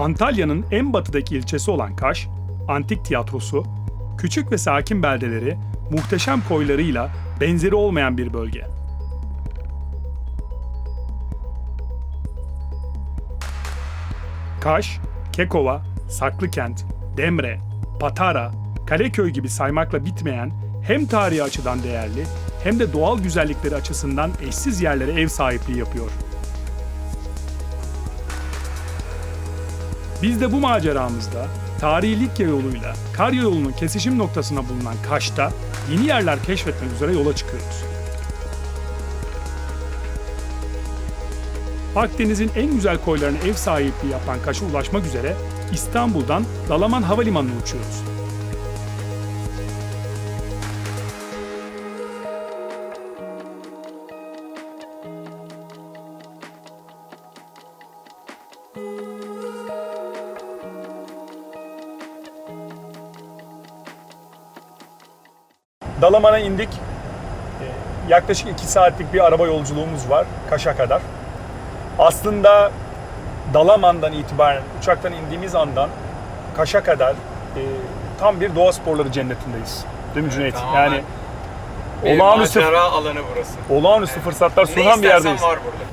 Antalya'nın en batıdaki ilçesi olan Kaş, antik tiyatrosu, küçük ve sakin beldeleri, muhteşem koylarıyla benzeri olmayan bir bölge. Kaş, Kekova, Saklıkent, Demre, Patara, Kaleköy gibi saymakla bitmeyen hem tarihi açıdan değerli hem de doğal güzellikleri açısından eşsiz yerlere ev sahipliği yapıyor. Biz de bu maceramızda tarihi Likya yoluyla Karya yolunun kesişim noktasına bulunan Kaş'ta yeni yerler keşfetmek üzere yola çıkıyoruz. Akdeniz'in en güzel koylarına ev sahipliği yapan Kaş'a ulaşmak üzere İstanbul'dan Dalaman Havalimanı'na uçuyoruz. Dalaman'a indik. Ee, Yaklaşık 2 saatlik bir araba yolculuğumuz var Kaş'a kadar. Aslında Dalaman'dan itibaren uçaktan indiğimiz andan Kaş'a kadar e, tam bir doğa sporları cennetindeyiz. Değil mi Cüneyt? Tamamen. Yani Bir olağanüstü, alanı burası. olağanüstü fırsatlar Ne sunan bir yerdeyiz. var burada.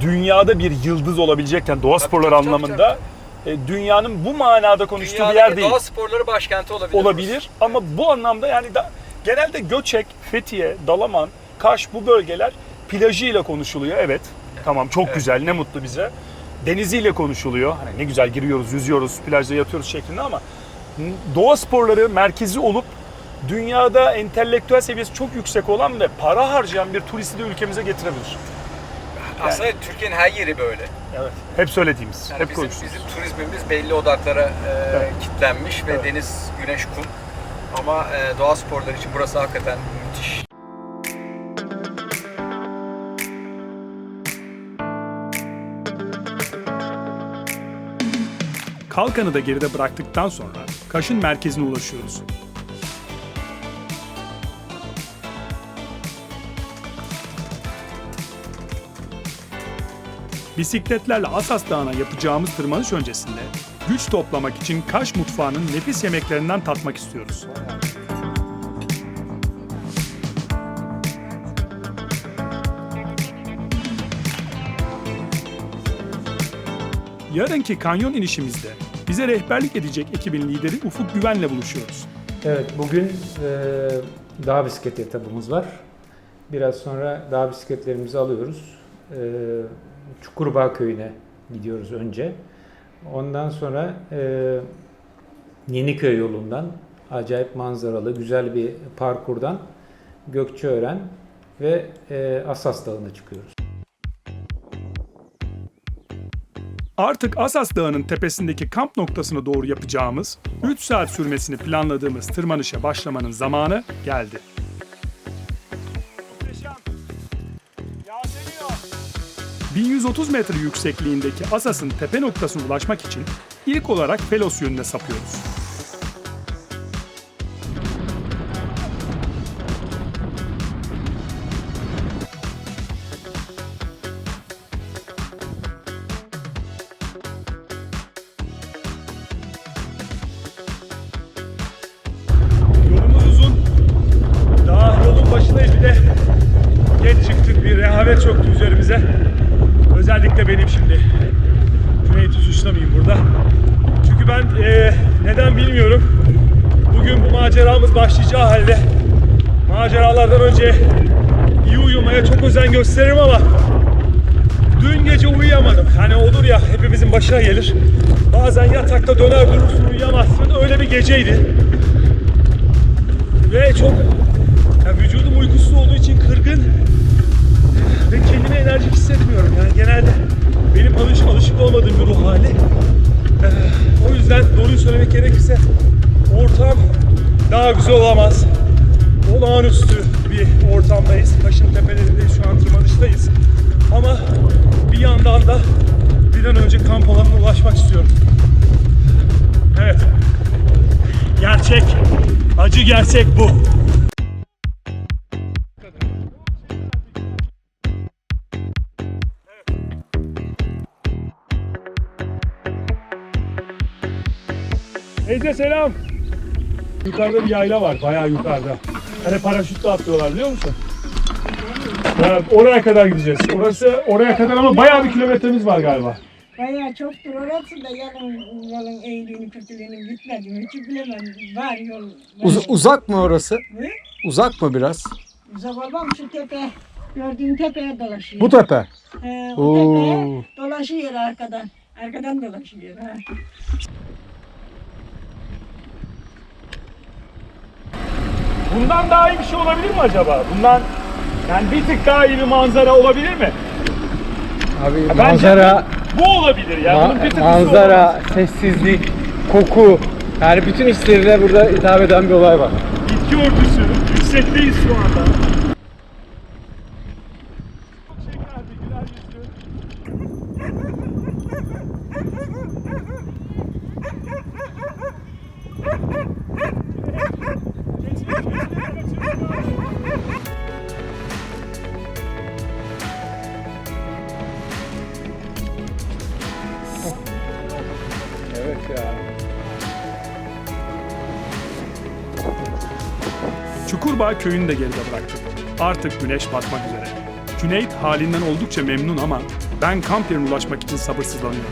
Dünyada bir yıldız olabilecekken doğa sporları tabii, tabii, anlamında e, dünyanın bu manada konuştuğu bir yer Dünyadaki değil. doğa sporları başkenti olabilir. olabilir ama bu anlamda yani da, genelde Göçek, Fethiye, Dalaman, Kaş bu bölgeler plajıyla konuşuluyor. Evet. Tamam çok Evet. güzel ne mutlu bize. Deniziyle konuşuluyor. Hani ne güzel giriyoruz, yüzüyoruz, plajda yatıyoruz şeklinde ama doğa sporları merkezi olup dünyada entelektüel seviyesi çok yüksek olan ve para harcayan bir turisti de ülkemize getirebilir. Aslında Türkiye'nin her yeri böyle. Evet. Hep söylediğimiz, Yani hep bizim, bizim turizmimiz belli odaklara e, Evet. kitlenmiş ve Evet. deniz, güneş, kum. Ama e, doğa sporları için burası hakikaten müthiş. Kalkanı da geride bıraktıktan sonra Kaş'ın merkezine ulaşıyoruz. Bisikletlerle Asas Dağı'na yapacağımız tırmanış öncesinde güç toplamak için Kaş mutfağının nefis yemeklerinden tatmak istiyoruz. Yarınki kanyon inişimizde bize rehberlik edecek ekibin lideri Ufuk Güven'le buluşuyoruz. Evet, bugün e, dağ bisikleti etabımız var. Biraz sonra dağ bisikletlerimizi alıyoruz. E, Çukurbağ köyüne gidiyoruz önce. Ondan sonra e, Yeniköy yolundan acayip manzaralı, güzel bir parkurdan Gökçeören ve e, Asas Dağı'na çıkıyoruz. Artık Asas Dağı'nın tepesindeki kamp noktasına doğru yapacağımız 3 saat sürmesini planladığımız tırmanışa başlamanın zamanı geldi. 1130 metre yüksekliğindeki Asas'ın tepe noktasına ulaşmak için ilk olarak Felos yönüne sapıyoruz. Yolumuz uzun. Daha yolun başındayız bir geç çıktık bir rehavet çöktü üzerimize. Özellikle benim şimdi. Cüneyt'i suçlamayayım burada. Çünkü ben eee, neden bilmiyorum. Bugün bu maceramız başlayacağı halde maceralardan önce iyi uyumaya çok özen gösteririm ama dün gece uyuyamadım. Hani olur ya hepimizin başına gelir. Bazen yatakta döner durursun uyuyamazsın. Öyle bir geceydi. Ve çok ya vücudum uykusuz olduğu için kırgın ve kendimi enerjik hissetmiyorum. Yani genelde benim alış, alışık olmadığım bir ruh hali. Ee, o yüzden doğruyu söylemek gerekirse ortam daha güzel olamaz. Olağanüstü bir ortamdayız. Kaşın tepelerindeyiz şu an tırmanıştayız. Ama bir yandan da bir an önce kamp alanına ulaşmak istiyorum. Evet. Gerçek, acı gerçek bu. Ece selam. Yukarıda bir yayla var, bayağı yukarıda. Hani paraşütle atlıyorlar biliyor musun? Evet, oraya kadar gideceğiz. Orası oraya kadar ama bayağı bir kilometremiz var galiba. Bayağı çoktur orası da yolun, yolun eğriğini kötülüğünü gitmedim. Hiç bilemem. Var yol. var. Uz- uzak mı orası? Ne? Uzak mı biraz? Uzak olmam şu tepe. Gördüğün tepeye dolaşıyor. Bu tepe. He, o Oo. tepeye dolaşıyor arkadan. Arkadan dolaşıyor. Ha. Bundan daha iyi bir şey olabilir mi acaba? Bundan yani bir tık daha iyi bir manzara olabilir mi? Abi Bence manzara, Bu olabilir ya. Bunun bir tık ma- manzara, sessizlik, koku. Yani bütün hislerine burada hitap eden bir olay var. Bitki örtüsü. Yüksekteyiz şu anda. Çukurbağ köyünü de geride bıraktık. Artık güneş batmak üzere. Cüneyt halinden oldukça memnun ama ben kamp yerine ulaşmak için sabırsızlanıyorum.